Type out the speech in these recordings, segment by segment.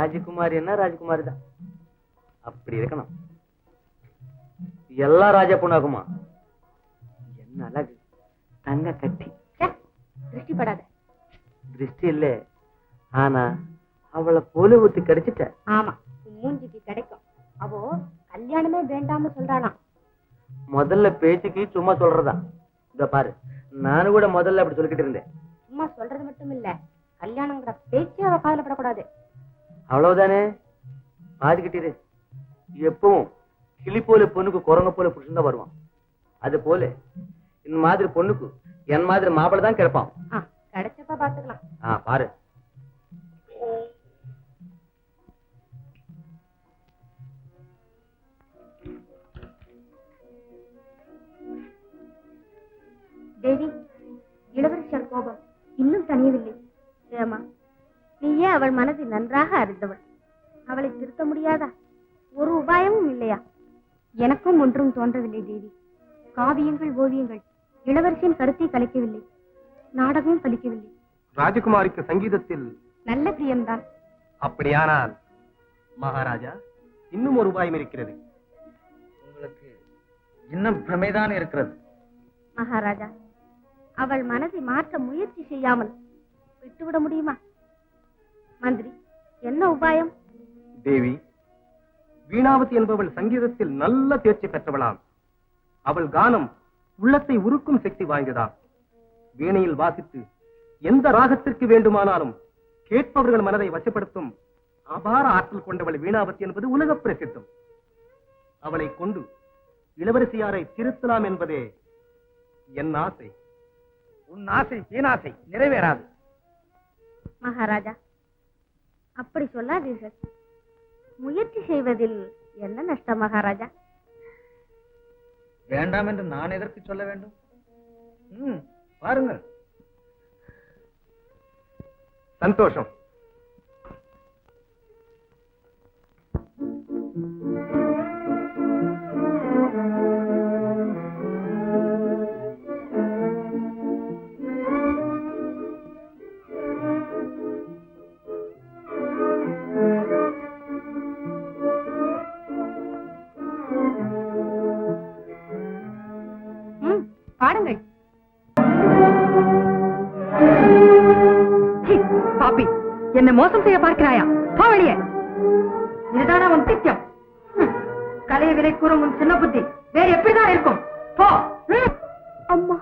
ராஜகுமாரின்னா ராஜகுமாரி தான்? அப்படி இருக்கணும். எல்லாம் ராஜா பொண்ணாகுமா? என்ன அழகு. தங்க கட்டி. ச்சே, திருஷ்டிப்படாத திருஷ்டி இல்ல. ஆனா அவளை போல ஊத்து கிடைச்சிட்ட. ஆமா மூஞ்சிக்கு கிடைக்கும். அவோ கல்யாணமே வேண்டாம்னு சொல்றாளாம் முதல்ல பேச்சுக்கு சும்மா சொல்றதா? இத பாரு நானும் கூட முதல்ல அப்படி சொல்லிக்கிட்டு இருந்தேன். சும்மா சொல்றது மட்டும் இல்ல. கல்யாணங்கிற பேச்சே அவ காதுல படக்கூடாது. அவ்வளவுதானே? பாதுகிட்டே எப்பவும் கிளி போல பொண்ணுக்கு குரங்க போல புருஷன் தான் வருவான். அது போல இந்த மாதிரி பொண்ணுக்கு என் மாதிரி மாப்பிள்ளை தான் கிடைப்பான். கிடைச்சப்ப பாத்துக்கலாம். ஆ பாரு. தேவி இளவரசர் கோபம் இன்னும் நீயே அவள் மனதை நன்றாக அறிந்தவள். அவளை திருத்த முடியாதா? ஒரு உபாயமும் இல்லையா? எனக்கும் ஒன்றும் தோன்றவில்லை தேவி. காவியங்கள் ஓவியங்கள் இளவரசியின் கருத்தை கலைக்கவில்லை. நாடகமும் பலிக்கவில்லை. ராஜகுமாரிக்கு சங்கீதத்தில் நல்ல பிரியம்தான். அப்படியானால் மகாராஜா இன்னும் ஒரு உபாயம் இருக்கிறது. உங்களுக்கு இன்னும் பிரமைதான் இருக்கிறது. மகாராஜா அவள் மனதை மாற்ற முயற்சி செய்யாமல் விட்டுவிட முடியுமா? மந்திரி என்ன உபாயம்? தேவி வீணாவதி என்பவள் சங்கீதத்தில் நல்ல தேர்ச்சி பெற்றவளாம். அவள் கானம் உள்ளத்தை உருக்கும் சக்தி வாய்ந்ததாம். வீணையில் வாசித்து எந்த ராகத்திற்கு வேண்டுமானாலும் கேட்பவர்கள் மனதை வசப்படுத்தும் அபார ஆற்றல் கொண்டவள் வீணாவதி என்பது உலக பிரசித்தம். அவளை கொண்டு இளவரசியாரை திருத்தலாம் என்பதே என் ஆசை. உன் ஆசை வீணாசை நிறைவேறாது. மகாராஜா அப்படி சொல்லாதீர்கள் முயற்சி செய்வதில் என்ன நஷ்டம் மகாராஜா? வேண்டாம் என்று நான் எதற்கு சொல்ல வேண்டும்? ம் பாருங்கள். சந்தோஷம். என்னை மோசம் செய்ய பார்க்கிறாயா? போ வெளியே. இதுதானா உன் திட்டம். கலையை விலை கூறும் உன் சின்ன புத்தி. வேற எப்படிதான் இருக்கும்? போ. அம்மா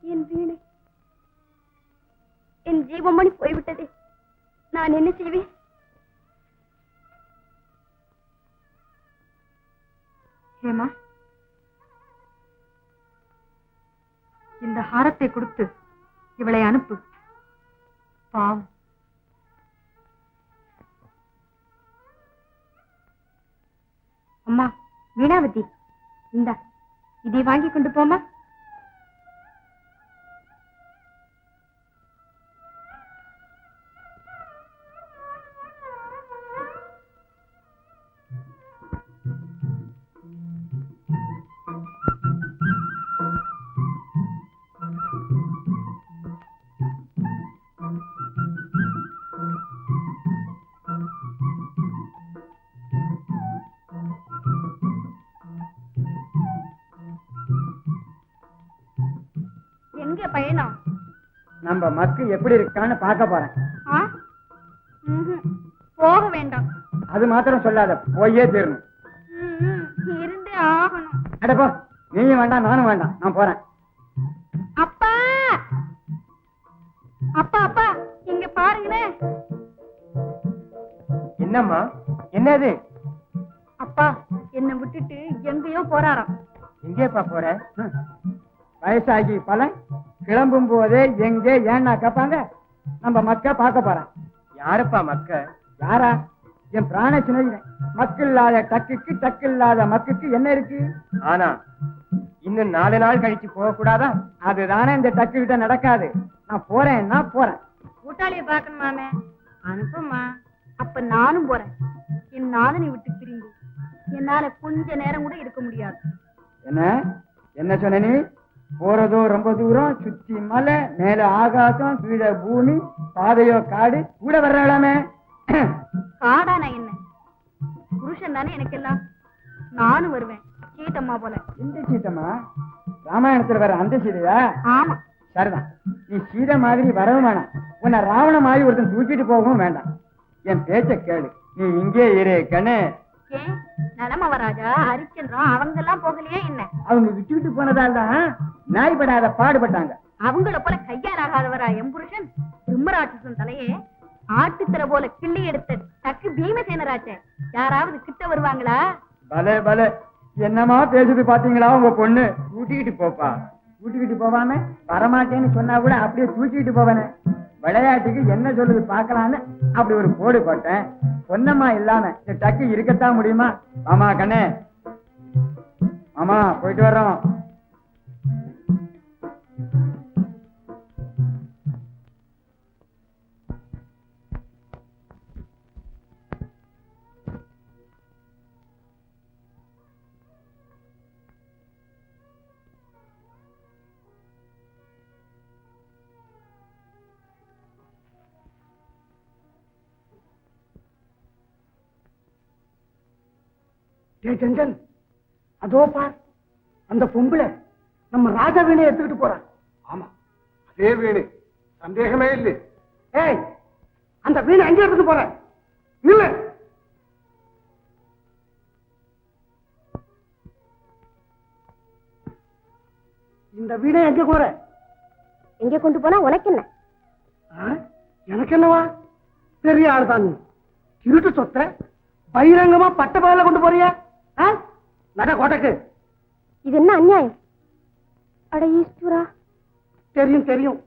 என் வீணை. என் ஜீவமணி போய்விட்டதே. நான் என்ன செய்வேன்? ஹேமா இந்த ஹாரத்தை கொடுத்து இவளை அனுப்பு. பாவம் அம்மா வீணாவதி இந்தா இதை வாங்கி கொண்டு போமா பயணம் நம்ம மக்கு எப்படி இருக்கான்னு பார்க்க போறேன். போக வேண்டாம். அது மாத்திரம் சொல்லாத போயே தீரணும். இருந்தே ஆகணும். அடப்போ நீயும் வேண்டாம் நானும் வேண்டாம். நான் போறேன். அப்பா! அப்பா அப்பா இங்க பாருங்களேன் என்னம்மா? என்னது? அப்பா என்னை விட்டுட்டு எங்கேயோ போறாராம். எங்கேப்பா போற. வயசாகி பல கிளம்பும் போதே எங்கே ஏன்னா கேட்பாங்க. நம்ம மக்க பார்க்க போறேன். யாருப்பா மக்க? யாரா? என் பிராண சின்ன மக்கு இல்லாத டக்குக்கு டக்கு இல்லாத மக்குக்கு என்ன இருக்கு? ஆனா இன்னும் நாலு நாள் கழிச்சு போக கூடாதா அதுதானே இந்த டக்கு கிட்ட நடக்காது. நான் போறேன்னா போறேன். கூட்டாளிய பாக்கணுமாமே அனுப்புமா அப்ப நானும் போறேன். என் நாதனை விட்டு பிரிந்து என்னால கொஞ்ச நேரம் கூட இருக்க முடியாது. என்ன? என்ன சொன்ன நீ? போறதோ ரொம்ப தூரம் சுத்தி மலை மேல ஆகாசம் கீழே பூமி பாதையோ காடு கூட வர்றாளாமே காடானா என்ன? புருஷன் தானே எனக்கு எல்லாம் நானும் வருவேன் சீத்தம்மா போல. இந்த சீத்தம்மா ராமாயணத்துல வர அந்த சீதையா? ஆமா. சரிதான். நீ சீதை மாதிரி வரவும் வேணாம். உன்னை ராவண மாதிரி ஒருத்தன் தூக்கிட்டு போகவும் வேண்டாம். என் பேச்ச கேளு. நீ இங்கே இரு கண்ணு. ஏன் நலமவராஜா அவங்க எல்லாம் போகலையே என்ன? அவங்க விட்டுவிட்டு போனதால் தான் நாய்படாத பாடுபட்டாங்க. அவங்கள போல கையாலாகாதவரா என் புருஷன்? பிரம்மராட்சசன் தலையே ஆட்டுத்திர போல கிள்ளி எடுத்த டக்கு பீமசேனராச்சே. யாராவது கிட்ட வருவாங்களா? பலே பலே. என்னமா பேசுது பாத்தீங்களா உங்க பொண்ணு? கூட்டிக்கிட்டு போப்பா. கூட்டிக்கிட்டு போவாம வரமாட்டேன்னு சொன்னா கூட அப்படியே தூக்கிட்டு போவானே. விளையாட்டுக்கு என்ன சொல்லுது பாக்கலான்னு அப்படி ஒரு போடு போட்டேன். பொன்னம்மா இல்லாம டக்கு இருக்கத்தான் முடியுமா? ஆமா கண்ணே. ஆமா போயிட்டு வர்றோம். ஜஞ்சன் அதோ பார் அந்த பொம்பளை நம்ம ராஜா வீணை எடுத்துக்கிட்டு போறான் ஆமா அதே வீணு. சந்தேகமே இல்லை. ஏய் அந்த வீணை எங்க எடுத்துட்டு போற நில்லு இந்த வீணை எங்க போற எங்க கொண்டு போனா உனக்கு என்ன? எனக்கு என்னவா? பெரிய ஆள் தான் நீ. திருட்டு சொத்த பகிரங்கமா பட்ட பகல கொண்டு போறியா? நட கோட்டைக்கு. இது என்ன அநியாயம்? அட ஈஸ்வரா. தெரியும் தெரியும்.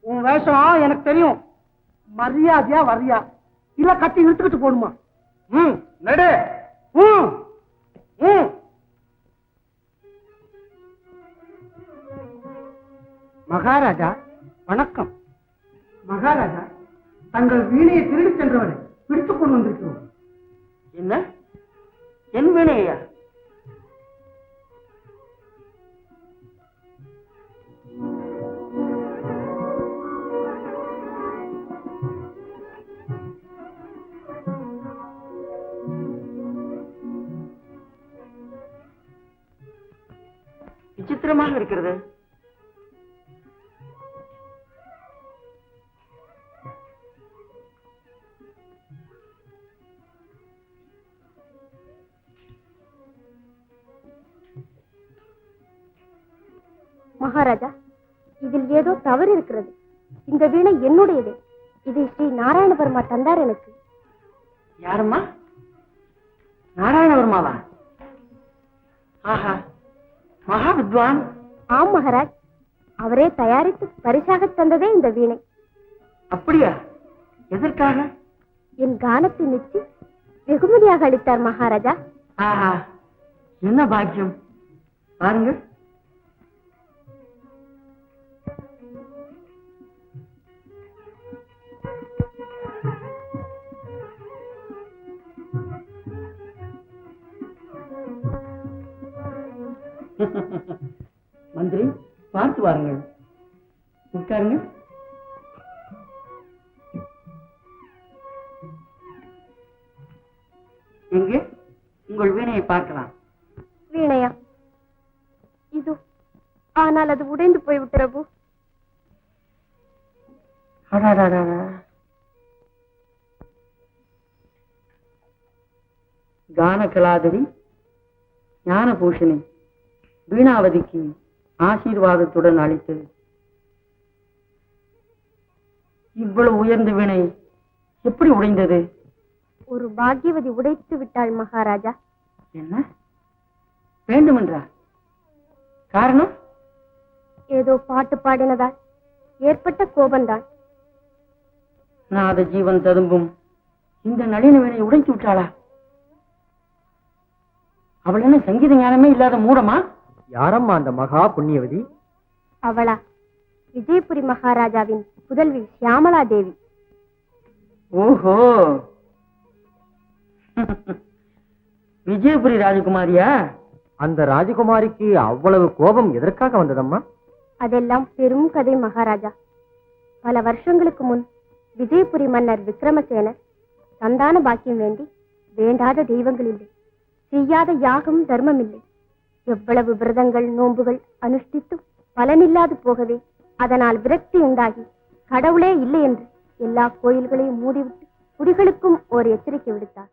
உன் வேஷம் எனக்கு தெரியும். மரியாதையா வரியா இல்ல கட்டி இழுத்துக்கிட்டு போடுமா ம் நடு. ம் ம். மகாராஜா வணக்கம். மகாராஜா தங்கள் வீணையை திருடி சென்றவனை பிடித்துக் கொண்டு வந்திருக்கிறோம். என்ன? என் ஐயா விசித்திரமாக இருக்கிறது. இதில் ஏதோ தவறு இருக்கிறது இந்த வீணை என்னுடையது. இதை ஸ்ரீ நாராயணபெருமா தந்தார் எனக்கு யாரம்மா? நாராயணவர்மாவா? ஆஹா மகா வித்வான். ஆம் மகாராஜ். அவரே தயாரித்து பரிசாக தந்ததே இந்த வீணை. அப்படியா? எதற்காக? என் கானத்தை மெச்சி வெகுமதியாக அளித்தார் மகாராஜா. ஆஹா என்ன பாக்கியம்? பாருங்க மந்திரி பார்த்து வாருங்கள். உட்காருங்க. எங்கே? உங்கள் வீணையை பார்க்கலாம். வீணையா? இது ஆனால் அது உடைந்து போய்விட்டு பிரபு. கான கலாதரி ஞானபூஷணி. வீணாவதிக்கு ஆசீர்வாதத்துடன் அளித்தது இவ்வளவு உயர்ந்த வீணை எப்படி உடைந்தது? ஒரு பாக்யவதி உடைத்து விட்டாள் மகாராஜா. என்ன? வேண்டுமென்றா? காரணம்? ஏதோ பாட்டு பாடினதால் ஏற்பட்ட கோபம்தான். நாத ஜீவன் ததும்பும் இந்த நளின வீணை உடைத்து விட்டாளா? அவள் என்ன சங்கீத ஞானமே இல்லாத மூடமா? யாரம்மா அந்த மகா புண்ணியவதி? அவளா. விஜயபுரி மகாராஜாவின் புதல்வி சியாமலா தேவி. ஓஹோ. விஜயபுரி ராஜகுமாரியா? அந்த ராஜகுமாரிக்கு அவ்வளவு கோபம் எதற்காக வந்ததம்மா? அதெல்லாம் பெரும் கதை மகாராஜா. பல வருஷங்களுக்கு முன் விஜயபுரி மன்னர் விக்ரமசேனர் சந்தான பாக்கியம் வேண்டி வேண்டாத தெய்வங்கள் இல்லை. செய்யாத யாகம் தர்மம் இல்லை. எவ்வளவு விரதங்கள் நோன்புகள் அனுஷ்டித்தும் பலனில்லாது போகவே அதனால் விரக்தி உண்டாகி கடவுளே இல்லை என்று எல்லா கோயில்களையும் மூடிவிட்டு குடிகளுக்கும் ஒரு எச்சரிக்கை விடுத்தார்.